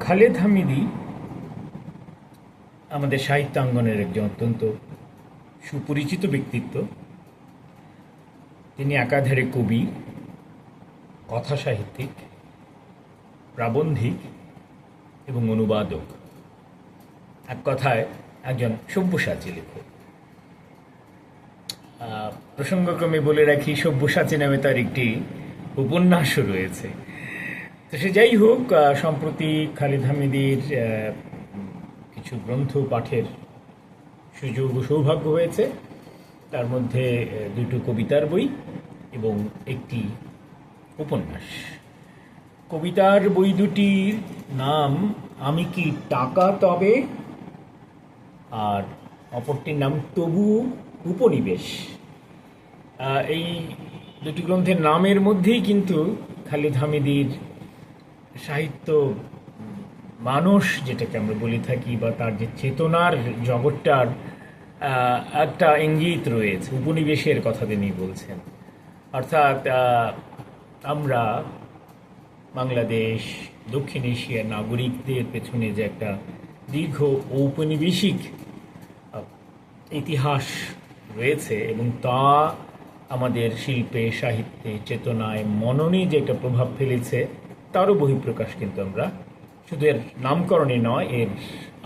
Khaled Hamidi আমাদের সাহিত্যাঙ্গনের একজন অত্যন্ত সুপরিচিত ব্যক্তিত্ব। তিনি একাধারে কবি, কথা সাহিত্যিক, প্রাবন্ধিক এবং অনুবাদক। এক কথায় একজন সব্যসাচী লেখক। প্রসঙ্গক্রমে বলে রাখি, সব্যসাচী নামে তার একটি উপন্যাসও রয়েছে। তো সে যাই হোক সম্প্রতি খালিদ হামিদির কিছু গ্রন্থ পাঠের সুযোগ সৌভাগ্য হয়েছে। তার মধ্যে দুটো কবিতার বই এবং একটি উপন্যাস। কবিতার বই দুটির নাম, আমি কি টাকা তবে? আর অপরটির নাম, তবু উপনিবেশ। এই দুটি গ্রন্থের নামের মধ্যেই কিন্তু খালিদ হামিদির সাহিত্য মানুষ, যেটাকে আমরা বলে থাকি, বা তার যে চেতনার জগৎটার একটা ইঙ্গিত রয়েছে, উপনিবেশের কথা তিনি বলছেন। অর্থাৎ আমরা বাংলাদেশ, দক্ষিণ এশিয়ার নাগরিকদের পেছনে যে একটা দীর্ঘ ঔপনিবেশিক ইতিহাস রয়েছে এবং তা আমাদের শিল্পে, সাহিত্যে, চেতনায়, মননে যে একটা প্রভাব ফেলেছে তারও বহিঃপ্রকাশ কিন্তু আমরা শুধু এর নামকরণে নয়, এর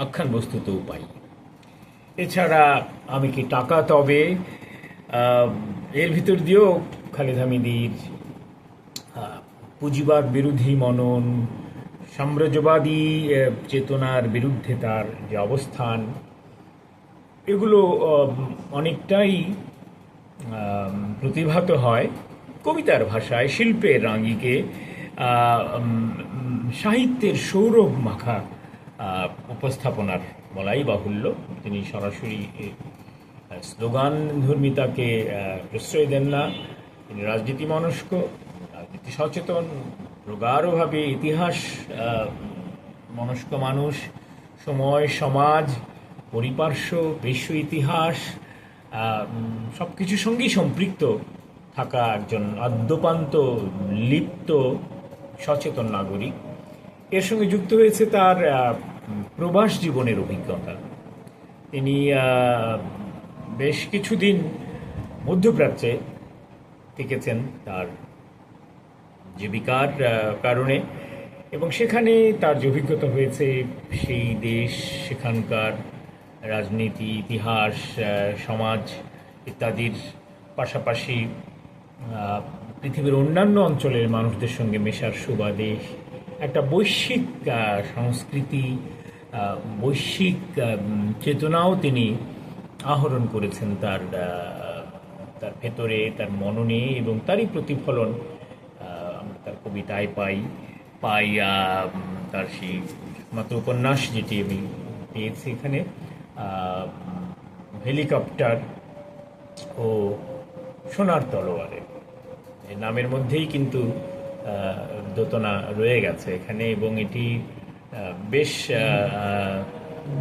আখ্যান বস্তুতেও পাই। এছাড়া আমি কি টাকা তবে এর ভিতর দিয়েও খালিদ হামিদির পুঁজিবাদ বিরোধী মনন, সাম্রাজ্যবাদী চেতনার বিরুদ্ধে তার যে অবস্থান, এগুলো অনেকটাই প্রতিভাত হয় কবিতার ভাষায়, শিল্পের রাঙ্গিকে সাহিত্যের সৌরভ মাখা উপস্থাপনার বলাই বাহুল্য। তিনি সরাসরি স্লোগান ধর্মিতাকে প্রশ্রয় দেন না। তিনি রাজনীতি মনস্ক রাজনীতি সচেতন প্রগাঢ়ভাবে ইতিহাস মনস্ক মানুষ, সময়, সমাজ, পরিপার্শ্ব বিশ্ব ইতিহাস সব কিছুর সঙ্গেই সম্পৃক্ত থাকা একজন আদ্যপান্ত, লিপ্ত সচেতন নাগরিক। এর সঙ্গে যুক্ত হয়েছে তার প্রবাস জীবনের অভিজ্ঞতা। তিনি বেশ কিছুদিন মধ্যপ্রাচ্যে থেকেছেন তার জীবিকার কারণে এবং সেখানে তার যে অভিজ্ঞতা হয়েছে সেই দেশ, সেখানকার রাজনীতি, ইতিহাস সমাজ ইত্যাদির পাশাপাশি পৃথিবীর অন্যান্য অঞ্চলের মানুষদের সঙ্গে মেশার সুবাদে একটা বৈশ্বিক সংস্কৃতি বৈশ্বিক চেতনাও তিনি আহরণ করেছেন তার তার ভেতরে, তার মননে এবং তারই প্রতিফলন আমরা তার কবিতায় পাই পাই তার সেই মাত্র উপন্যাস যেটি আমি পেয়েছি এখানে হেলিকপ্টার ও সোনার তলোয়ারে। নামের মধ্যেই কিন্তু দোতনা রয়ে গেছে এখানে এবং এটি বেশ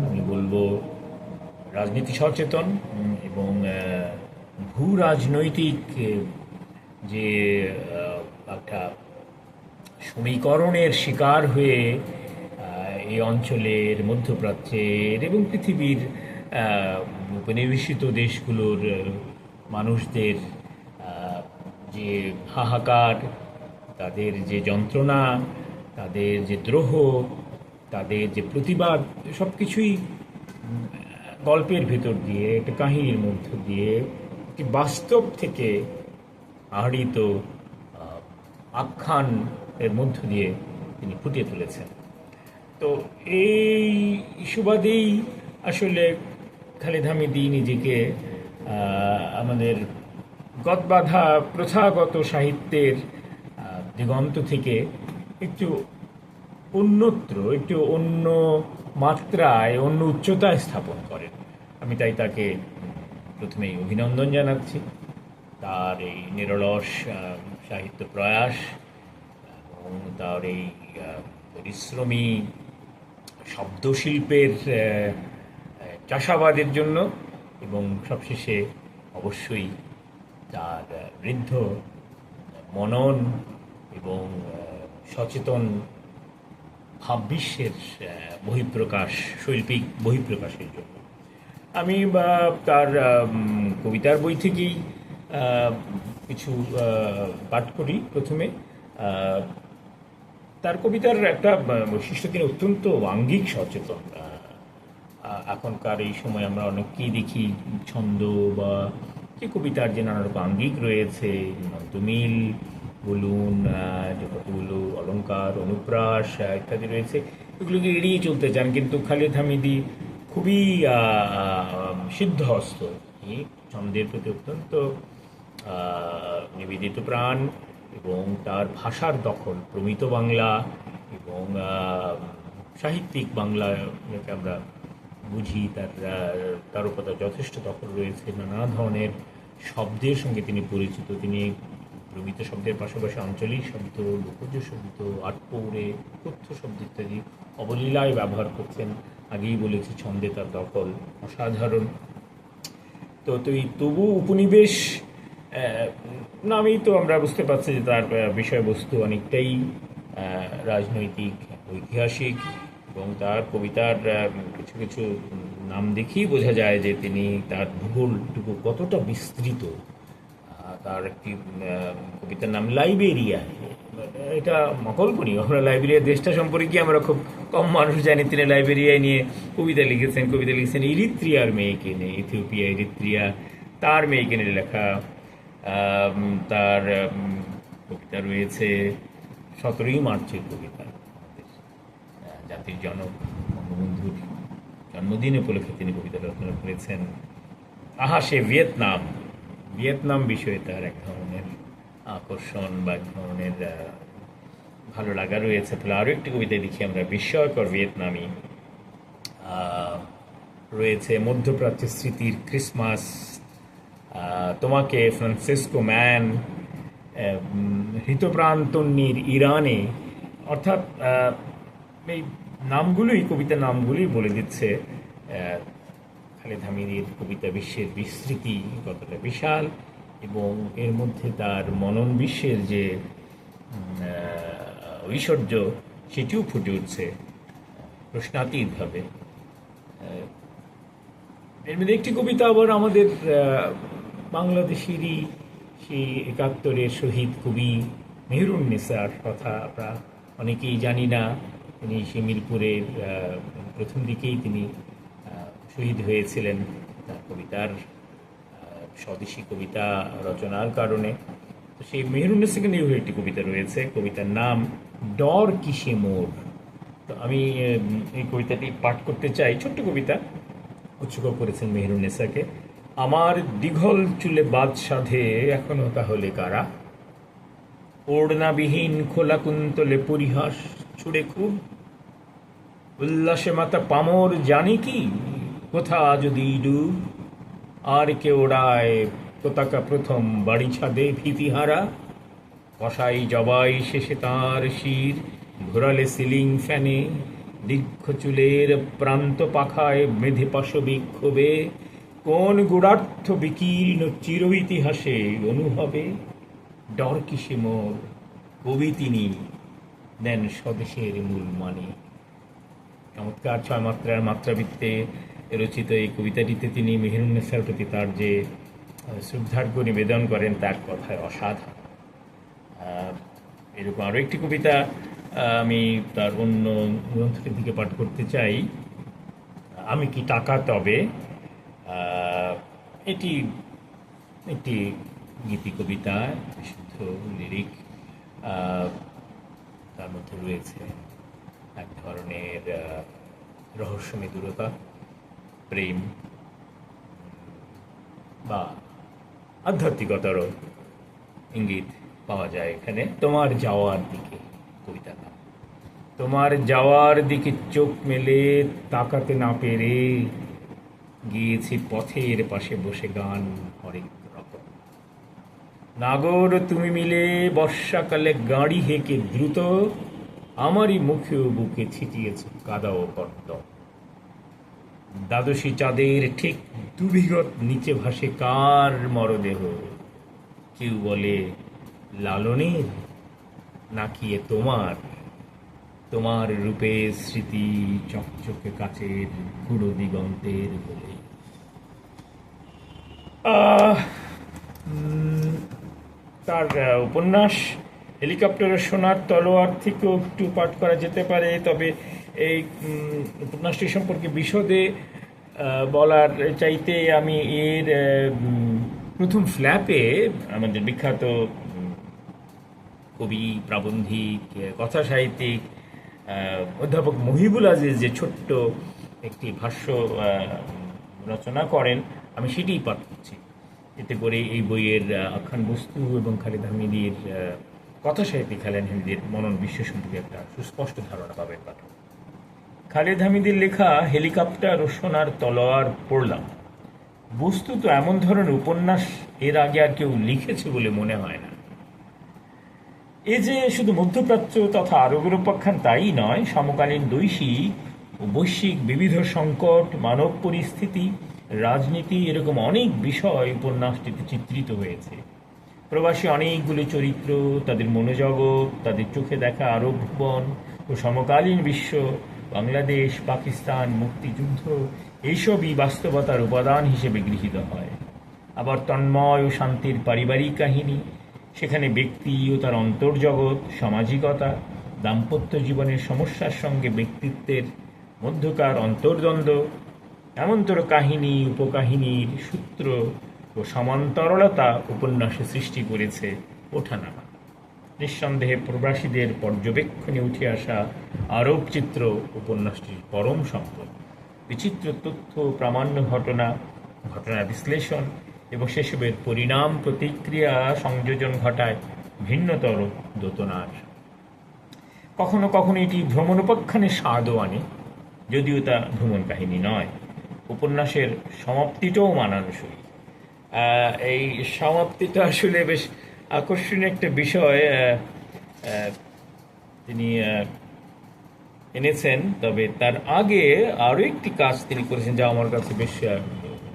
আমি বলব, রাজনীতি সচেতন এবং ভূ রাজনৈতিক, যে একটা সমীকরণের শিকার হয়ে এই অঞ্চলের মধ্যপ্রাচ্যের এবং পৃথিবীর উপনিবেশিত দেশগুলোর, মানুষদের যে হাহাকার, তাদের যে যন্ত্রণা, তাদের যে দ্রোহ, তাদের যে প্রতিবাদ সব কিছুই গল্পের ভেতর দিয়ে, একটা কাহিনীর মধ্য দিয়ে, একটি বাস্তব থেকে আহরিত আখ্যান এর মধ্য দিয়ে তিনি ফুটিয়ে তুলেছেন। তো এই সুবাদেই আসলে খালিদ হামিদি নিজেকে আমাদের গদবাধা প্রথাগত সাহিত্যের দিগন্ত থেকে একটু অন্যত্র, একটু অন্য মাত্রায়, অন্য উচ্চতায় স্থাপন করেন। আমি তাই তাকে প্রথমেই অভিনন্দন জানাচ্ছি। তার এই নিরলস সাহিত্য প্রয়াস এবং তার এই পরিশ্রমী শব্দশিল্পের চাষাবাদের জন্য এবং সবশেষে অবশ্যই তার বৃদ্ধ, মনন এবং সচেতন ভাববিশ্বের বহিঃপ্রকাশ, শৈল্পিক বহিঃপ্রকাশের জন্য। আমি তার কবিতার বই থেকেই কিছু পাঠ করি প্রথমে। তার কবিতার একটা বৈশিষ্ট্য তিনি অত্যন্ত আঙ্গিক সচেতন। এখনকার এই সময় আমরা অনেককেই দেখি, ছন্দ বা যে কবিতার যে নানা রকম আঙ্গিক রয়েছে মন্তমিল বলুন কতগুলো অলঙ্কার, অনুপ্রাস ইত্যাদি রয়েছে, এগুলোকে এড়িয়ে চলতে চান। কিন্তু খালিদ হামিদি খুবই সিদ্ধহস্ত তিনি ছন্দের প্রতি অত্যন্ত নিবেদিত প্রাণ এবং তার ভাষার দখল, প্রমিত বাংলা এবং সাহিত্যিক বাংলা আমরা বুঝি, তার তার উপর যথেষ্ট দখল রয়েছে, নানা ধরনের শব্দের সঙ্গে তিনি পরিচিত। তিনি প্রমিত শব্দের পাশাপাশি আঞ্চলিক শব্দ, লোকজ শব্দ, আটপৌরে, তথ্য শব্দ ইত্যাদি অবলীলায় ব্যবহার করছেন। আগেই বলেছি, ছন্দে তার দখল অসাধারণ। তো তুই তবু উপনিবেশ নামেই তো আমরা বুঝতে পারছি যে তার বিষয়বস্তু অনেকটাই রাজনৈতিক, ঐতিহাসিক এবং তার কবিতার কিছু কিছু নাম দেখেই বোঝা যায় যে তিনি তার ভূগোলটুকু কতটা বিস্তৃত। তার একটি কবিতার নাম লাইবেরিয়া। এটা অকল্পনীয় আমরা লাইবেরিয়ার দেশটা সম্পর্কে আমরা খুব কম মানুষ জানি। তিনি লাইবেরিয়ায় নিয়ে কবিতা লিখেছেন। কবিতা লিখেছেন ইরিত্রিয়ার মেয়েকে নিয়ে, ইথিওপিয়া ইরিত্রিয়া, তার মেয়েকে নিয়ে লেখা। তার কবিতা রয়েছে সতেরোই মার্চের কবিতা। জাতির জনক, বঙ্গবন্ধুর জন্মদিন উপলক্ষে তিনি কবিতা রচনা করেছেন। আহা সে ভিয়েতনাম। ভিয়েতনাম বিষয়ে তার এক ধরনের আকর্ষণ বা এক ধরনের ভালো লাগা রয়েছে। তাহলে আরও একটি কবিতা দেখি আমরা বিস্ময়কর ভিয়েতনামি। রয়েছে মধ্যপ্রাচ্যের স্মৃতির ক্রিসমাস। তোমাকে ফ্রান্সিসকো ম্যান আহ, উম, হৃতপ্রাণ তন্নির ইরানে। অর্থাৎ এই নামগুলোই, কবিতার নামগুলোই বলে দিচ্ছে খালেদ হামিদের কবিতা বিশ্বের বিস্তৃতি, কতটা বিশাল, এবং এর মধ্যে তার মনন বিশ্বের যে ঐশ্বর্য, সেটিও ফুটে উঠছে, প্রশ্নাতীতভাবে। এর মধ্যে একটি কবিতা আবার আমাদের বাংলাদেশেরই সেই একাত্তরের শহীদ কবি মেহরুন নেসার কথা আমরা অনেকেই জানি না। তিনি শিমিরপুরের প্রথম দিকেই তিনি শহীদ হয়েছিলেন তার কবিতার স্বদেশী কবিতা রচনার কারণে। তো সেই মেহরুন নেসাকে নিয়েও একটি কবিতা রয়েছে, কবিতার নাম ডর কিসে মোর তো আমি এই কবিতাটি পাঠ করতে চাই, ছোট্ট কবিতা। উৎসর্গ করেছেন মেহরুন্নেসাকে আমার দীঘল চুলে বাদ সাধে এখনও তাহলে কারা? ওড়নাবিহীন খোলা কুন্তলে পরিহাস ছুড়ে খুব উল্লাসে মাতা পামর জানে কি? কোথা যদি ডুব? আর কে ওড়ায় পতাকা প্রথম বাড়ি ছাদে ভীতিহারা কষাই জবাই শেষে তার শির, ঘোরালে সিলিং ফ্যানে। দীর্ঘ চুলের প্রান্ত পাখায় মেধে পাশ বিক্ষোভে কোন গুড়ার্থ বিকীর্ণ চির ইতিহাসে অনুভবে? ডর কিসে মোর? কবি তিনি দেন স্বদেশের মূল মানে। চমৎকার ছয় মাত্রার মাত্রাবৃত্তে রচিত এই কবিতাটিতে তিনি মেহরুন্নেসার প্রতি তার যে শ্রদ্ধার্ঘ্য নিবেদন করেন, তার কথায় অসাধারণ। এরকম আরও একটি কবিতা আমি তার অন্য গ্রন্থটির দিকে পাঠ করতে চাই। আমি কি টাকা তবে? এটি একটি গীতি কবিতা, বিশুদ্ধ লিরিক। তার মধ্যে রয়েছে এক ধরনের আহ, রহস্যময় দূরতা প্রেম বা আধ্যাত্মিকতারও ইঙ্গিত পাওয়া যায় এখানে। তোমার যাওয়ার দিকে কবিতার নাম। তোমার যাওয়ার দিকে চোখ মেলে তাকাতে না পেরে গিয়েছি পথের পাশে বসে গান হরেক রকম। নাগর তুমি মিলে বর্ষাকালে গাড়ি হেঁকে দ্রুত আমারই মুখে ও বুকে ছিটিয়েছে কাদা ও কর্দ দ্বাদশী চাঁদের ঠিক দুবিগত নিচে ভাসে কার মরদেহ? কেউ বলে, লালনের? নাকি এ তোমার? তোমার রূপে স্মৃতি চকচকে কাচের গুঁড়ো দিগন্তের বলে তার উপন্যাস হেলিকপ্টারের সোনার তলোয়ার থেকেও একটু পাঠ করা যেতে পারে, তবে এই উপন্যাসটি সম্পর্কে বিশদে বলার চাইতে আমি এর প্রথম ফ্ল্যাপে আমাদের বিখ্যাত কবি, প্রাবন্ধিক, কথা সাহিত্যিক অধ্যাপক মহিবুল আজিজ যে ছোট্ট একটি ভাষ্য রচনা করেন, আমি সেটিই পাঠ করছি। এতে করে এই বইয়ের আখ্যান বস্তু এবং খালিদ হামিদির আহ, কথা সাহিত্যিক খালেদ হামিদের মনন বিশ্ব সম্পর্কে একটা সুস্পষ্ট ধারণা পাবেন পাঠক। খালেদ হামিদের লেখা হেলিকপ্টার ও সোনার তলোয়ার পড়লাম। বস্তুত এমন ধরনের উপন্যাস এর আগে আর কেউ লিখেছে বলে মনে হয় না। এ যে শুধু মধ্যপ্রাচ্য তথা আরবের উপাখ্যান তাই নয় সমকালীন দৈশিক ও বৈশ্বিক বিবিধ সংকট মানব পরিস্থিতি রাজনীতি এরকম অনেক বিষয় উপন্যাসটিতে চিত্রিত হয়েছে। প্রবাসী অনেকগুলি চরিত্র, তাদের মনোজগৎ তাদের চোখে দেখা আরব ভুবন ও সমকালীন বিশ্ব, বাংলাদেশ, পাকিস্তান, মুক্তিযুদ্ধ, এইসবই বাস্তবতার উপাদান হিসেবে গৃহীত হয়। আবার তন্ময় ও শান্তির পারিবারিক কাহিনী, সেখানে ব্যক্তি ও তার অন্তর্জগৎ, সামাজিকতা, দাম্পত্য জীবনের সমস্যার সঙ্গে ব্যক্তিত্বের মধ্যকার অন্তর্দ্বন্দ্ব, এমনতর কাহিনী, উপকাহিনীর সূত্র ও সমান্তরলতা উপন্যাসে সৃষ্টি করেছে ওঠানামা। নিঃসন্দেহে প্রবাসীদের পর্যবেক্ষণে উঠে আসা আরব চিত্র উপন্যাসটির পরম সম্পদ। বিচিত্র তথ্য, প্রামাণ্য ঘটনা ঘটনা বিশ্লেষণ এবং সেসবের পরিণাম প্রতিক্রিয়া সংযোজন ঘটায় ভিন্নতর দোতনার। কখনো কখনো এটি ভ্রমণোপাখ্যানের স্বাদও আনে, যদিও তা ভ্রমণ কাহিনী নয়। উপন্যাসের সমাপ্তিটাও মানানসই। এই সমাপ্তিটা আসলে বেশ আকর্ষণীয় একটা বিষয় তিনি এনেছেন। তবে তার আগে আরও একটি কাজ তিনি করেছেন যা আমার কাছে বেশ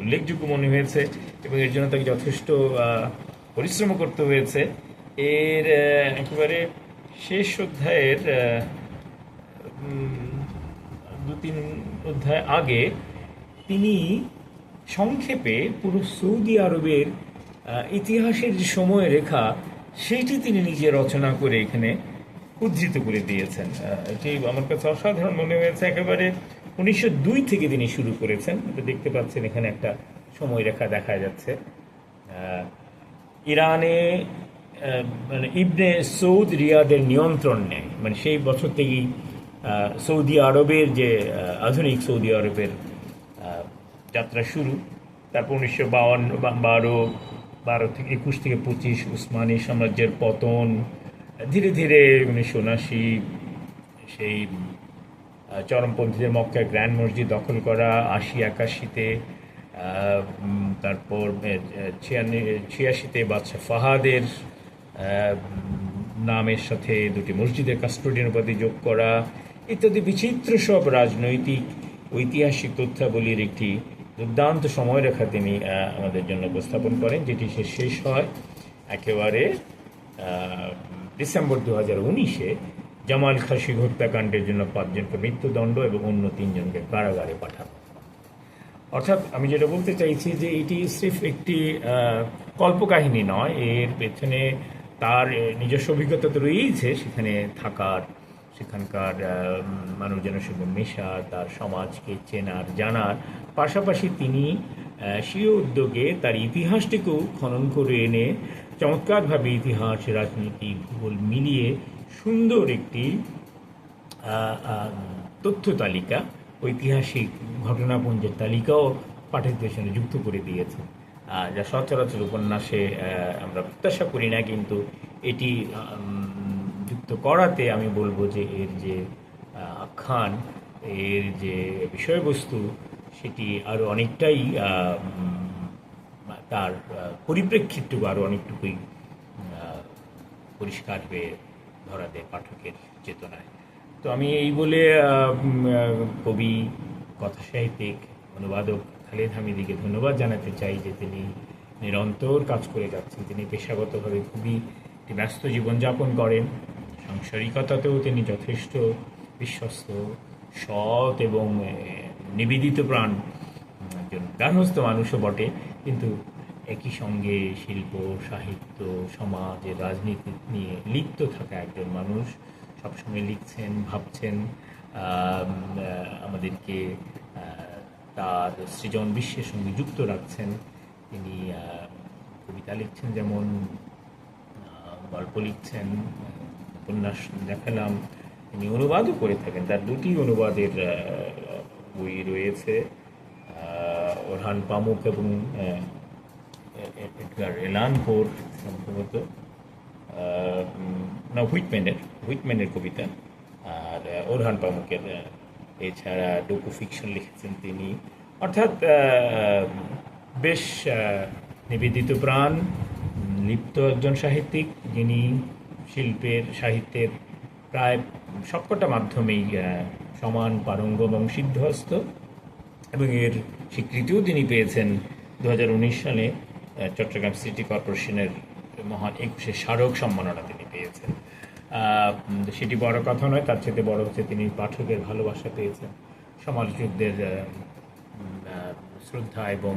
উল্লেখযোগ্য মনে হয়েছে এবং এর জন্য তাকে যথেষ্ট পরিশ্রম করতে হয়েছে। এর একেবারে শেষ অধ্যায়ের দু তিন অধ্যায় আগে তিনি সংক্ষেপে পুরো সৌদি আরবের ইতিহাসের যে সময় রেখা সেইটি তিনি নিজে রচনা করে এখানে উদ্ধৃত করে দিয়েছেন। এটি আমার কাছে অসাধারণ মনে হয়েছে। একেবারে উনিশশো দুই থেকে তিনি শুরু করেছেন। এটা দেখতে পাচ্ছেন এখানে একটা সময়রেখা দেখা যাচ্ছে। ইরানে মানে ইবনে সৌদ রিয়াদের নিয়ন্ত্রণ নেয়। মানে সেই বছর থেকেই সৌদি আরবের যে আধুনিক সৌদি আরবের যাত্রা শুরু। তারপর উনিশশো বাউন্ন বারো বারো থেকে একুশ থেকে পঁচিশ উসমানী সাম্রাজ্যের পতন, ধীরে ধীরে উনিশশো উনাশি সেই চরমপন্থীদের মক্কা গ্র্যান্ড মসজিদ দখল করা, আশি, একাশিতে তারপর ছিয়ানি, ছিয়াশিতে বাদশাহ ফাহাদের নামের সাথে দুটি মসজিদের কাস্টোডিয়ান উপাধি যোগ করা, ইত্যাদি বিচিত্র সব রাজনৈতিক, ঐতিহাসিক তথ্যাবলীর একটি দুর্দান্ত সময়রেখা তিনি আমাদের জন্য উপস্থাপন করেন, যেটি সে শেষ হয় একেবারে ডিসেম্বর দু হাজার উনিশে জামাল খাসি হত্যাকাণ্ডের জন্য পাঁচজনকে মৃত্যুদণ্ড এবং অন্য তিনজনকে কারাগারে পাঠানো। অর্থাৎ আমি যেটা বলতে চাইছি যে এটি সিফ একটি কল্পকাহিনী নয়, এর পেছনে তার নিজস্ব অভিজ্ঞতা তো রয়েইছে, সেখানে থাকার সেখানকার মানুষজনের সঙ্গে মেশা, তার সমাজকে চেনার, জানার। পাশাপাশি তিনি স্বীয় উদ্যোগে তার ইতিহাসটিকেও খনন করে এনে চমৎকারভাবে ইতিহাস, রাজনীতি, ভূগোল মিলিয়ে সুন্দর একটি তথ্য তালিকা, ঐতিহাসিক ঘটনাপুঞ্জের তালিকাও পাঠকদের সঙ্গে যুক্ত করে দিয়েছে। যা সচরাচর উপন্যাসে আমরা প্রত্যাশা করি না, কিন্তু এটি যুক্ত করাতে আমি বলব যে এর যে আখ্যান, এর যে বিষয়বস্তু, সেটি আরও অনেকটাই তার পরিপ্রেক্ষিতটুকু আরও অনেকটুকুই পরিষ্কার হয়ে ধরা দেয় পাঠকের চেতনায়। তো আমি এই বলে কবি কথা সাহিত্যিক অনুবাদক খালেদ হামিদিকে ধন্যবাদ জানাতে চাই যে তিনি নিরন্তর কাজ করে যাচ্ছেন। তিনি পেশাগতভাবে খুবই একটি ব্যস্ত জীবনযাপন করেন। সাংসারিকতাতেও তিনি যথেষ্ট বিশ্বস্ত, সৎ এবং নিবেদিত প্রাণ। একজন গার্হস্থ মানুষও বটে। কিন্তু একই সঙ্গে শিল্প, সাহিত্য সমাজ রাজনীতি নিয়ে লিপ্ত থাকা একজন মানুষ, সবসময় লিখছেন, ভাবছেন আমাদেরকে তার সৃজন বিশ্বের সঙ্গে যুক্ত রাখছেন। তিনি কবিতা লিখছেন যেমন গল্প লিখছেন উপন্যাস দেখালাম তিনি অনুবাদও করে থাকেন। তার দুটি অনুবাদের বই রয়েছে ওরহান পামুক এবং আহ, এ- এ- এডগার এলানপোর সম্ভবত না হুইটম্যানের হুইটম্যানের কবিতা। আর ওরহান পামুকের এছাড়া ডোকু ফিকশন লিখেছেন তিনি। অর্থাৎ বেশ নিবেদিত প্রাণ লিপ্ত একজন সাহিত্যিক যিনি শিল্পের, সাহিত্যের প্রায় সবকটা মাধ্যমেই সমান, পারঙ্গ এবং সিদ্ধহস্ত। এবং এর স্বীকৃতিও তিনি পেয়েছেন দু হাজার উনিশ সালে চট্টগ্রাম সিটি কর্পোরেশনের মহান একুশে স্মারক সম্মাননা তিনি পেয়েছেন। সেটি বড় কথা নয়, তার চেয়ে বড় হচ্ছে তিনি পাঠকের ভালোবাসা পেয়েছেন। সমালোচকদের শ্রদ্ধা এবং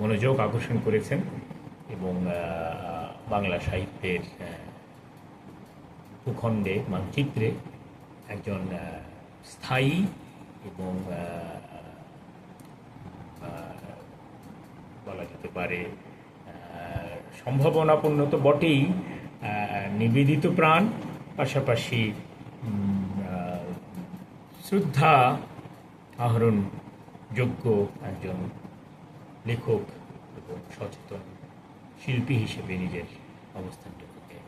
মনোযোগ আকর্ষণ করেছেন এবং বাংলা সাহিত্যের ভূখণ্ডে মানচিত্রে একজন স্থায়ী এবং বলা যেতে পারে সম্ভাবনাপূর্ণ তো বটেই নিবেদিত প্রাণ, পাশাপাশি শ্রদ্ধা আহরণ যোগ্য একজন লেখক এবং সচেতন শিল্পী হিসেবে নিজের অবস্থানটুকুকে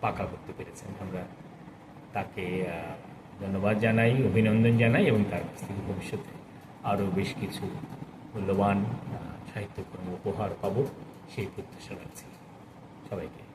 পাকা করতে পেরেছেন। আমরা তাকে ধন্যবাদ জানাই, অভিনন্দন জানাই এবং তার কাছ থেকে ভবিষ্যতে আরও বেশ কিছু মূল্যবান সাহিত্যকর্ম উপহার পাব সেই প্রত্যাশা রাখছি। সবাইকে।